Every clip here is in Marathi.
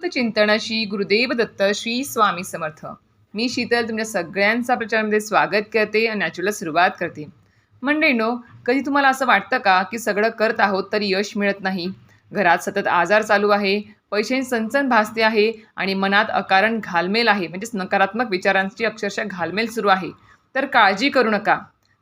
अवधूत चिंतन श्री गुरुदेव दत्त श्री स्वामी समर्थ. मी शीतल तुमच्या सगळ्यांचा प्रचारामध्ये स्वागत करते आणि ॲक्च्युअलला सुरुवात करते. मंडळीनो कधी तुम्हाला असं वाटतं का की सगळं करत आहोत तरी यश मिळत नाही? घरात सतत आजार चालू आहे पैशांची संचन भासते आहे आणि मनात अकारण घालमेल आहे म्हणजेच नकारात्मक विचारांची अक्षरशः घालमेल सुरू आहे. तर काळजी करू नका.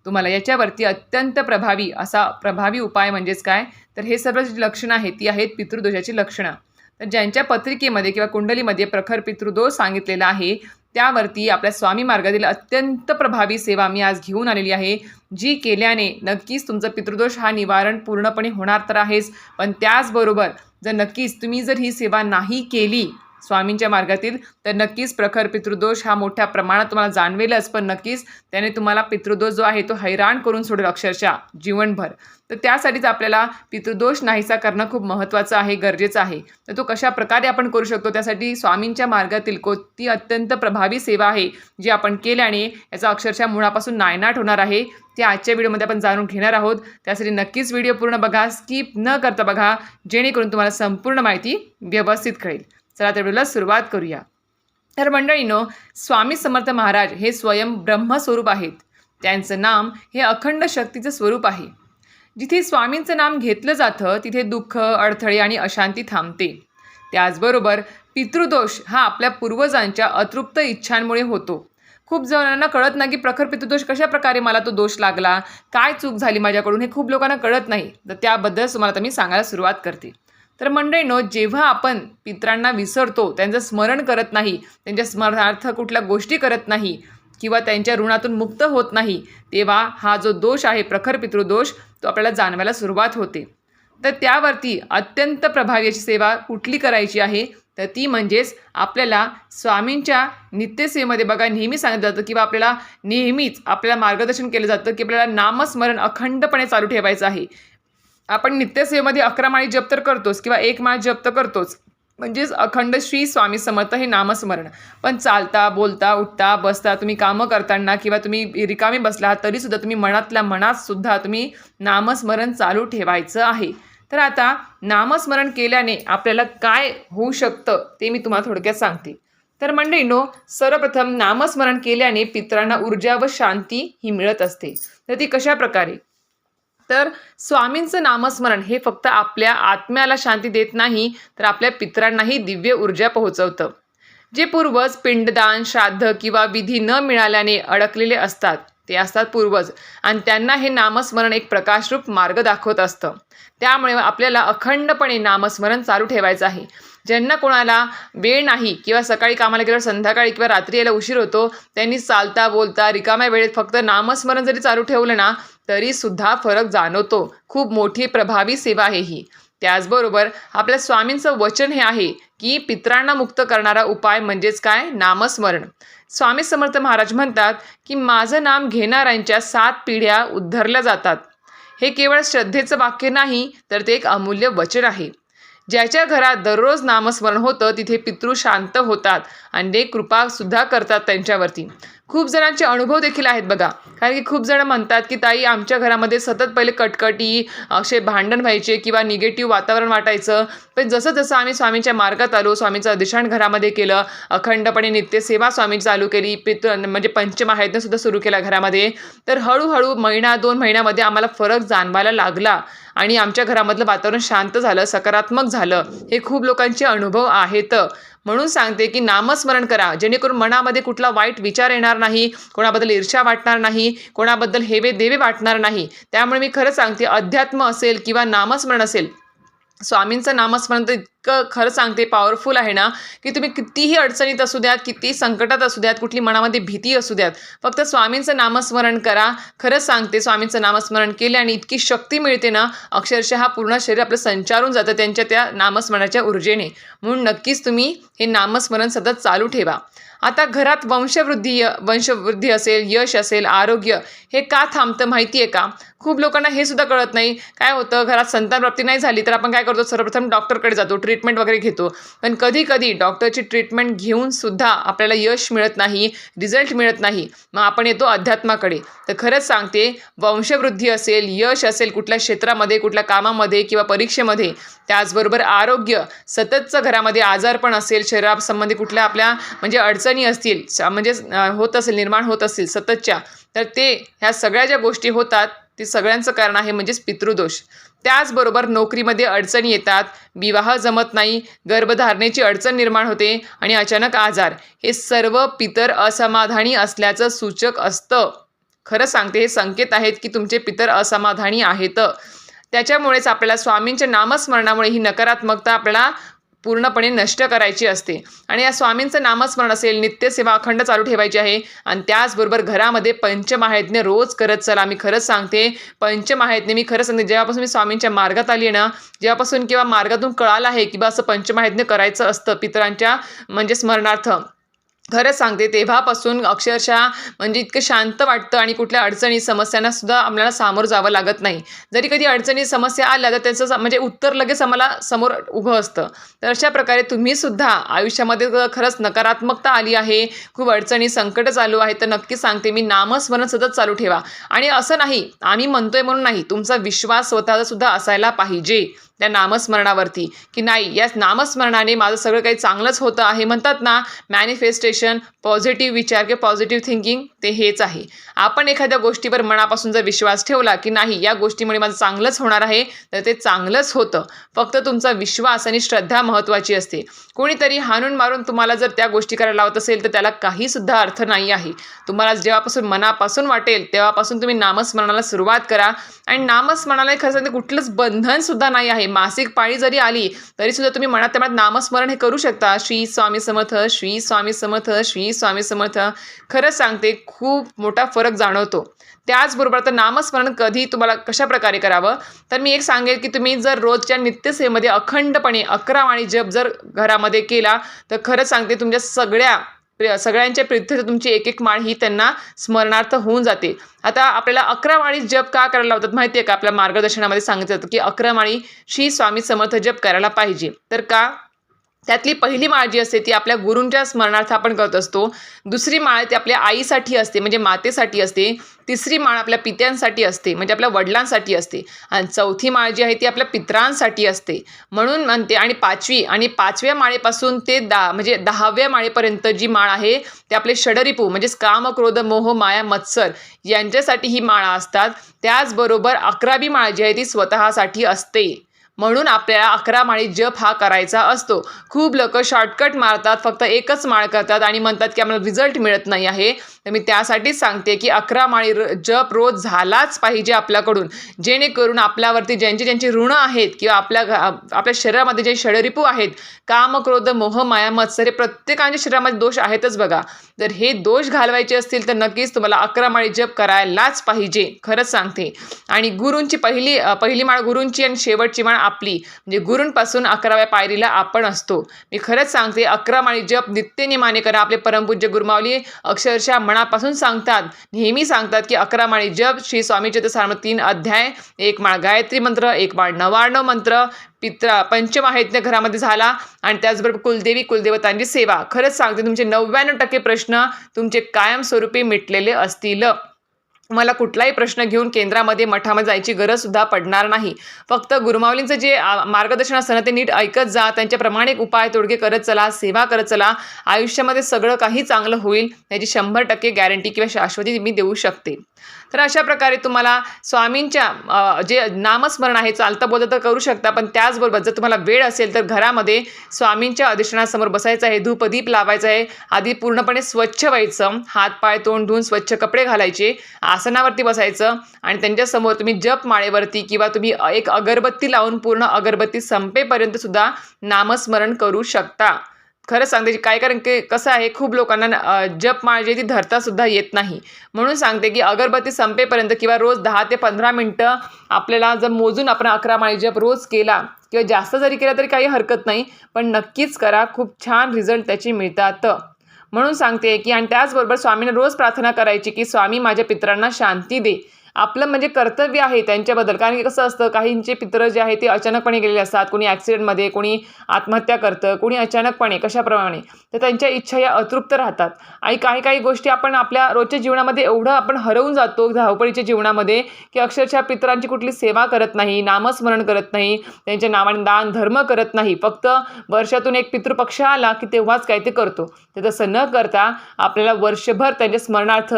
तुम्हाला याच्यावरती अत्यंत प्रभावी असा प्रभावी उपाय म्हणजेच काय? तर हे सर्व जी लक्षणं आहेत ती आहेत पितृदोषाची लक्षणं. तर ज्यांच्या पत्रिकेमध्ये किंवा कुंडलीमध्ये प्रखर पितृदोष सांगितलेला आहे त्यावरती आपल्या स्वामी मार्गातील अत्यंत प्रभावी सेवा मी आज घेऊन आलेली आहे. जी केल्याने नक्कीच तुमचं पितृदोष हा निवारण पूर्णपणे होणार तर आहेच पण त्याचबरोबर जर नक्कीच तुम्ही जर ही सेवा नाही केली स्वामींच्या मार्गातील. तर नक्कीच प्रखर पितृदोष हा मोठ्या प्रमाणात तुम्हाला जाणवेलच पण नक्कीच त्याने तुम्हाला पितृदोष जो आहे तो हैराण करून सोडेल अक्षरशः जीवनभर. तर त्यासाठीच आपल्याला पितृदोष नाहीसा करणं खूप महत्त्वाचं आहे गरजेचं आहे. तर तो कशा प्रकारे आपण करू शकतो? त्यासाठी स्वामींच्या मार्गातील कोणती अत्यंत प्रभावी सेवा आहे जी आपण केल्याने याचा अक्षरशः मुळापासून नायनाट होणार आहे ते आजच्या व्हिडिओमध्ये आपण जाणून घेणार आहोत. त्यासाठी नक्कीच व्हिडिओ पूर्ण बघा स्किप न करता बघा जेणेकरून तुम्हाला संपूर्ण माहिती व्यवस्थित कळेल. चला तर व्हिडिओला सुरुवात करूया. तर मंडळीनो स्वामी समर्थ महाराज हे स्वयं ब्रह्मस्वरूप आहेत. त्यांचं नाम हे अखंड शक्तीचं स्वरूप आहे. जिथे स्वामींचं नाम घेतलं जातं तिथे दुःख अडथळे आणि अशांती थांबते. त्याचबरोबर पितृदोष हा आपल्या पूर्वजांच्या अतृप्त इच्छांमुळे होतो. खूप जणांना कळत नाही की प्रखर पितृदोष कशा प्रकारे मला तो दोष लागला काय चूक झाली माझ्याकडून हे खूप लोकांना कळत नाही. तर त्याबद्दल तुम्हाला आता मी सांगायला सुरुवात करते. तर मंडळीनो जेव्हा आपण पित्रांना विसरतो त्यांचं स्मरण करत नाही त्यांच्या स्मरणार्थ कुठल्या गोष्टी करत नाही किंवा त्यांच्या ऋणातून मुक्त होत नाही तेव्हा हा जो दोष आहे प्रखर पितृदोष तो आपल्याला जाणवायला सुरुवात होते. तर त्यावरती अत्यंत प्रभावी अशी सेवा कुठली करायची आहे? तर ती म्हणजेच आपल्याला स्वामींच्या नित्यसेवेमध्ये बघा नेहमी सांगितलं जातं किंवा आपल्याला नेहमीच आपल्याला मार्गदर्शन केलं जातं की आपल्याला नामस्मरण अखंडपणे चालू ठेवायचं आहे. आपण नित्यसेवेमध्ये अकरा माळी जप तर करतोच किंवा एक माळ जप तर करतोच. म्हणजेच अखंड श्री स्वामी समर्थ हे नामस्मरण. पण चालता बोलता उठता बसता तुम्ही कामं करताना किंवा तुम्ही रिकामी बसला तरीसुद्धा तुम्ही मनातल्या मनात सुद्धा तुम्ही नामस्मरण चालू ठेवायचं आहे. तर आता नामस्मरण केल्याने आपल्याला काय होऊ शकतं ते मी तुम्हाला थोडक्यात सांगते. तर मंडळीनो सर्वप्रथम नामस्मरण केल्याने पित्रांना ऊर्जा व शांती ही मिळत असते. तर ती कशा प्रकारे तर स्वामींचं नामस्मरण हे फक्त आपल्या आत्म्याला शांती देत नाही तर आपल्या पितरांनाही दिव्य ऊर्जा पोहोचवतं. जे पूर्वज पिंडदान श्राद्ध किंवा विधी न मिळाल्याने अडकलेले असतात ते असतात पूर्वज. आणि त्यांना हे नामस्मरण एक प्रकाशरूप मार्ग दाखवत असतं. त्यामुळे आपल्याला अखंडपणे नामस्मरण चालू ठेवायचं आहे. ज्यांना कोणाला वेळ नाही किंवा सकाळी कामाला गेल्यावर संध्याकाळी किंवा रात्री यायला उशीर होतो त्यांनी चालता बोलता रिकाम्या वेळेत फक्त नामस्मरण जरी चालू ठेवलं ना तरीसुद्धा फरक जाणवतो. खूप मोठी प्रभावी सेवा आहे ही. त्याचबरोबर आपल्या स्वामींचं वचन हे आहे की पित्रांना मुक्त करणारा उपाय म्हणजेच काय? नामस्मरण. स्वामी समर्थ महाराज म्हणतात की माझं नाम घेणाऱ्यांच्या सात पिढ्या उद्धरल्या जातात. हे केवळ श्रद्धेचं वाक्य नाही तर ते एक अमूल्य वचन आहे. ज्याच्या घरात दररोज नामस्मरण होतं तिथे पितृ शांत होतात आणि ते कृपासुद्धा करतात त्यांच्यावरती. खूप जणांचे अनुभव देखील आहेत बघा. कारण की खूप जण म्हणतात की ताई आमच्या घरामध्ये सतत पहिले कटकटी असे भांडण व्हायचे किंवा निगेटिव्ह वातावरण वाटायचं. पण जसं जसं आम्ही स्वामींच्या मार्गात आलो स्वामींचं अधिष्ठान घरामध्ये केलं अखंडपणे नित्यसेवा स्वामी चालू केली पितृ म्हणजे पंचमाहायज्ञ सुद्धा सुरू केला घरामध्ये. तर हळूहळू महिना दोन महिन्यामध्ये आम्हाला फरक जाणवायला लागला. आणि आमच्या घरामधलं वातावरण शांत झालं सकारात्मक झालं. हे खूप लोकांचे अनुभव आहेत. म्हणून सांगते की नामस्मरण करा. जेणेकरून मनामध्ये कुठला वाईट विचार येणार नाही कोणाबद्दल ईर्ष्या वाटणार नाही कोणाबद्दल हेवे देवे वाटणार नाही. त्यामुळे मी खरं सांगते अध्यात्म असेल किंवा नामस्मरण असेल स्वामींचं नामस्मरण तर इतकं खरं सांगते पॉवरफुल आहे ना की तुम्ही कितीही अडचणीत असू द्यात किती संकटात असू द्यात कुठली मनामध्ये भीती असू द्यात फक्त स्वामींचं नामस्मरण करा. खरंच सांगते स्वामींचं नामस्मरण केले आणि इतकी शक्ती मिळते ना अक्षरशः पूर्ण शरीर आपलं संचारून जातं त्यांच्या त्या नामस्मरणाच्या ऊर्जेने. म्हणून नक्कीच तुम्ही हे नामस्मरण सतत चालू ठेवा. आता घरात वंशवृद्धी वंशवृद्धी असेल यश असेल आरोग्य हे का थांबतं माहिती आहे का? खूप लोकांना हे सुद्धा कळत नाही. काय होतं घरात संतानप्राप्ती नाही झाली तर आपण काय करतो? सर्वप्रथम डॉक्टरकडे जातो. ट्रीटमेंट वगैरे घेतो. पण कधी कधी डॉक्टरची ट्रीटमेंट घेऊन सुद्धा आपल्याला यश मिळत नाही रिझल्ट मिळत नाही. मग आपण येतो अध्यात्माकडे. तर खरंच सांगते वंशवृद्धी असेल यश असेल कुठल्या क्षेत्रामध्ये कुठल्या कामामध्ये किंवा परीक्षेमध्ये त्याचबरोबर आरोग्य सततचं घरामध्ये आजारपण असेल शरीरासंबंधी कुठल्या आपल्या म्हणजे अडचणी असतील म्हणजे होत असेल निर्माण होत असतील सततच्या तर ते ह्या सगळ्या ज्या गोष्टी होतात ते सगळ्यांचं कारण आहे म्हणजेच पितृदोष. त्याचबरोबर नोकरीमध्ये अडचणी येतात विवाह जमत नाही गर्भधारणेची अडचण निर्माण होते आणि अचानक आजार. हे सर्व पितर असमाधानी असल्याचं सूचक असतं. खरं सांगते हे संकेत आहेत की तुमचे पितर असमाधानी आहेत. त्याच्यामुळेच आपल्याला स्वामींच्या नामस्मरणामुळे ही नकारात्मकता आपल्याला पूर्णपणे नष्ट करायची असते. आणि या स्वामींचं नामस्मरण असेल नित्यसेवा अखंड चालू ठेवायची आहे. आणि त्याचबरोबर घरामध्ये पंचमहायज्ञ रोज करत चला. मी खरंच सांगते पंचमहायज्ञ मी खरं सांगते जेव्हापासून मी स्वामींच्या मार्गात आली ना जेव्हापासून किंवा मार्गातून कळालं आहे की बा असं पंचमहायज्ञ करायचं असतं पितरांच्या म्हणजे स्मरणार्थ. खरंच सांगते तेव्हापासून अक्षरशः म्हणजे इतकं शांत वाटतं आणि कुठल्या अडचणी समस्यांना सुद्धा आपल्याला सामोरं जावं लागत नाही. जरी कधी अडचणी समस्या आल्या तर त्याचं म्हणजे उत्तर लगेच आम्हाला समोर उभं असतं. तर अशा प्रकारे तुम्ही सुद्धा आयुष्यामध्ये जर खरंच नकारात्मकता आली आहे खूप अडचणी संकट चालू आहे तर नक्की सांगते मी नामस्मरण सतत चालू ठेवा. आणि असं नाही आम्ही म्हणतोय म्हणून नाही तुमचा विश्वास स्वतःचा सुद्धा असायला पाहिजे. त्या नामस्मरणावरती. की नाही या नामस्मरणाने माझं सगळं काही चांगलंच होतं आहे. म्हणतात ना मॅनिफेस्टेशन पॉझिटिव्ह विचार किंवा पॉझिटिव्ह थिंकिंग ते हेच आहे. आपण एखाद्या गोष्टीवर मनापासून जर विश्वास ठेवला की नाही या गोष्टीमुळे माझं चांगलंच होणार आहे तर ते चांगलंच होतं. फक्त तुमचा विश्वास आणि श्रद्धा महत्त्वाची असते. कोणीतरी हाणून मारून तुम्हाला जर त्या गोष्टी करायला लावत असेल तर त्याला काहीसुद्धा अर्थ नाही आहे. तुम्हाला जेव्हापासून मनापासून वाटेल तेव्हापासून तुम्ही नामस्मरणाला सुरुवात करा. आणि नामस्मरणाला खरं सांगते कुठलंच बंधनसुद्धा नाही आहे. मासिक पाळी जरी आली तरी सुद्धा तुम्ही मनात त्या नामस्मरण हे करू शकता. श्री स्वामी समर्थ श्री स्वामी समर्थ श्री स्वामी समर्थ. खरंच सांगते खूप मोठा फरक जाणवतो. त्याचबरोबर आता नामस्मरण कधी तुम्हाला कशा प्रकारे करावं? तर मी एक सांगेल की तुम्ही जर रोजच्या नित्यसेवेमध्ये अखंडपणे अकरा वाणी जप जर घरामध्ये केला तर खरंच सांगते तुमच्या सगळ्या सगळ्यांच्या प्रीत्यर्थ तुमची एक एक माळ ही त्यांना स्मरणार्थ होऊन जाते. आता आपल्याला अकरा माळी जप का करायला लावतात माहिती आहे का? आपल्या मार्गदर्शनामध्ये सांगितलं जातं की अकरा माळी श्री स्वामी समर्थ जप करायला पाहिजे. तर का? त्यातली पहिली माळ जी असते ती आपल्या गुरूंच्या स्मरणार्थ आपण करत असतो. दुसरी माळ ती आपल्या आईसाठी असते म्हणजे मातेसाठी असते. तिसरी माळ आपल्या पित्यांसाठी असते म्हणजे आपल्या वडिलांसाठी असते. आणि चौथी माळ जी आहे ती आपल्या पित्रांसाठी असते. म्हणून म्हणते आणि पाचवी आणि पाचव्या माळेपासून ते दा म्हणजे दहाव्या माळेपर्यंत जी माळ आहे ते आपले षडरिपू म्हणजेच काम क्रोध मोह माया मत्सर यांच्यासाठी ही माळा असतात. त्याचबरोबर अकरावी माळ जी आहे ती स्वतःसाठी असते. म्हणून आपल्याला अकरा माळी जप हा करायचा असतो. खूप लोक शॉर्टकट मारतात फक्त एकच माळ करतात आणि म्हणतात की आम्हाला रिझल्ट मिळत नाही आहे. तर मी त्यासाठीच सांगते की अकरा माळी र- जप रोज झालाच पाहिजे आपल्याकडून. जेणेकरून आपल्यावरती ज्यांचे ज्यांचे ऋण आहेत किंवा आपल्या घ- आपल्या शरीरामध्ये जे षडरिपू आहेत काम क्रोध मोह माया मत्सर हे प्रत्येकाच्या शरीरामध्ये दोष आहेतच बघा. जर हे दोष घालवायचे असतील तर नक्कीच तुम्हाला अकरा माळी जप करायलाच पाहिजे. खरंच सांगते. आणि गुरूंची पहिली पहिली माळ गुरूंची आणि शेवटची माळ आपली. म्हणजे गुरूंपासून अकराव्या पायरीला आपण असतो. मी खरंच सांगते अकरा माळी जप नित्यनिमाने करा. आपले परमपूज्य गुरुमावली अक्षरशः मनापासून सांगतात. नेहमी सांगतात की अकरा माळी जप श्री स्वामी सार्म तीन अध्याय एक माळ गायत्री मंत्र एक माळ नवार्णव मंत्र पित्रा पंचमाहित्य घरामध्ये झाला आणि त्याचबरोबर कुलदेवी कुलदेवतांची सेवा. खरंच सांगते तुमचे नव्याण्णव टक्के प्रश्न तुमचे कायमस्वरूपी मिटलेले असतील. मला कुठलाही प्रश्न घेऊन केंद्रामध्ये मठामध्ये जायची गरज सुद्धा पडणार नाही. फक्त गुरुमावलींचं जे मार्गदर्शन असतं ना ते नीट ऐकत जा. त्यांच्याप्रमाणे उपाय तोडगे करत चला सेवा करत चला. आयुष्यामध्ये सगळं काही चांगलं होईल. याची शंभर टक्के गॅरंटी किंवा शाश्वती मी देऊ शकते. तर अशा प्रकारे तुम्हाला स्वामींच्या जे नामस्मरण आहे चालतं बोलतं तर करू शकता पण त्याचबरोबर जर तुम्हाला वेळ असेल तर घरामध्ये स्वामींच्या अधिष्ठानासमोर बसायचं आहे धूपदीप लावायचं आहे आधी पूर्णपणे स्वच्छ व्हायचं हातपाय तोंड धुवून स्वच्छ कपडे घालायचे आसनावरती बसायचं आणि त्यांच्यासमोर तुम्ही जप माळेवरती किंवा तुम्ही एक अगरबत्ती लावून पूर्ण अगरबत्ती संपेपर्यंत सुद्धा नामस्मरण करू शकता. खरं सांगते काय कारण की कसं आहे खूप लोकांना जप माळजे ती धरतासुद्धा येत नाही. म्हणून सांगते की अगरबत्ती संपेपर्यंत किंवा रोज दहा ते पंधरा मिनटं आपल्याला जर मोजून आपण अकरा माळी जप रोज केला किंवा जास्त जरी केला तरी काही हरकत नाही पण नक्कीच करा खूप छान रिझल्ट त्याची मिळतात. म्हणून सांगते की आणि त्याचबरोबर स्वामीने रोज प्रार्थना करायची की स्वामी माझ्या पितरांना शांती दे. आपलं म्हणजे कर्तव्य आहे त्यांच्याबद्दल. कारण की कसं असतं काहींचे पित्र जे आहे ते अचानकपणे गेलेले असतात. कोणी ॲक्सिडेंटमध्ये कोणी आत्महत्या करतं कोणी अचानकपणे कशाप्रमाणे. तर त्यांच्या इच्छा या अतृप्त राहतात. आणि काही काही गोष्टी आपण आपल्या रोजच्या जीवनामध्ये एवढं आपण हरवून जातो धावपळीच्या जीवनामध्ये की अक्षरशः पितरांची कुठली सेवा करत नाही नामस्मरण करत नाही त्यांच्या नावाने दान धर्म करत नाही. फक्त वर्षातून एक पितृपक्ष आला की तेव्हाच काय ते करतो. ते तसं न करता आपल्याला वर्षभर त्यांच्या स्मरणार्थ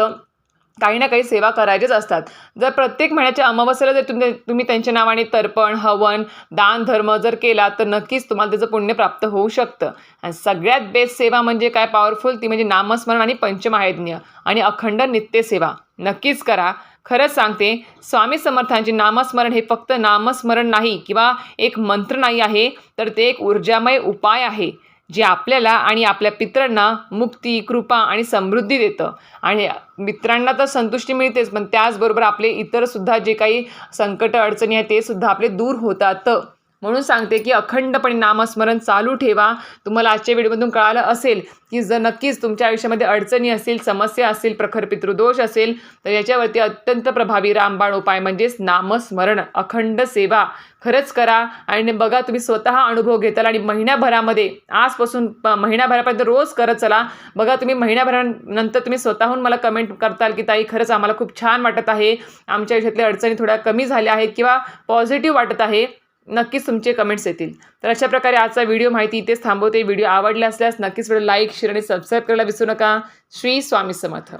काही ना काही सेवा करायचेच असतात. जर प्रत्येक महिन्याच्या अमावस्येला जर तुम्ही तुम्ही त्यांच्या नावाने तर्पण हवन दान धर्म जर केला तर नक्कीच तुम्हाला त्याचं पुण्य प्राप्त होऊ शकतं. आणि सगळ्यात बेस्ट सेवा म्हणजे काय? पॉवरफुल ती म्हणजे नामस्मरण आणि पंचमहायज्ञ आणि अखंड नित्यसेवा नक्कीच करा. खरंच सांगते स्वामी समर्थांचे नामस्मरण हे फक्त नामस्मरण नाही किंवा एक मंत्र नाही आहे तर ते एक ऊर्जामय उपाय आहे. जे आपल्याला आणि आपल्या पितरांना मुक्ती कृपा आणि समृद्धी देतं. आणि मित्रांना तर संतुष्टी मिळतेच पण त्याचबरोबर आपले इतरसुद्धा जे काही संकट अडचणी आहेत ते सुद्धा आपले दूर होतात. म्हणून सांगते की अखंडपणे नामस्मरण चालू ठेवा. तुम्हाला आजच्या व्हिडिओमधून कळालं असेल की जर नक्कीच तुमच्या आयुष्यामध्ये अडचणी असतील समस्या असतील प्रखर पितृदोष असेल तर याच्यावरती अत्यंत प्रभावी रामबाण उपाय म्हणजेच नामस्मरण अखंड सेवा. खरंच करा आणि बघा तुम्ही स्वतः अनुभव घेताल आणि महिन्याभरामध्ये आजपासून प- महिन्याभरापर्यंत रोज करत चला. बघा तुम्ही महिन्याभरानंतर तुम्ही स्वतःहून मला कमेंट करताल की ताई खरंच आम्हाला खूप छान वाटत आहे. आमच्या आयुष्यातल्या अडचणी थोड्या कमी झाल्या आहेत किंवा पॉझिटिव्ह वाटत आहे. नक्कीच तुमचे कमेंट्स येतील. तर अशा प्रकारे आजचा व्हिडिओ माहिती इथेच थांबवते. व्हिडिओ आवडला असल्यास नक्कीच व्हिडिओ लाईक शेअर आणि सबस्क्राईब करायला विसरू नका. श्री स्वामी समर्थ.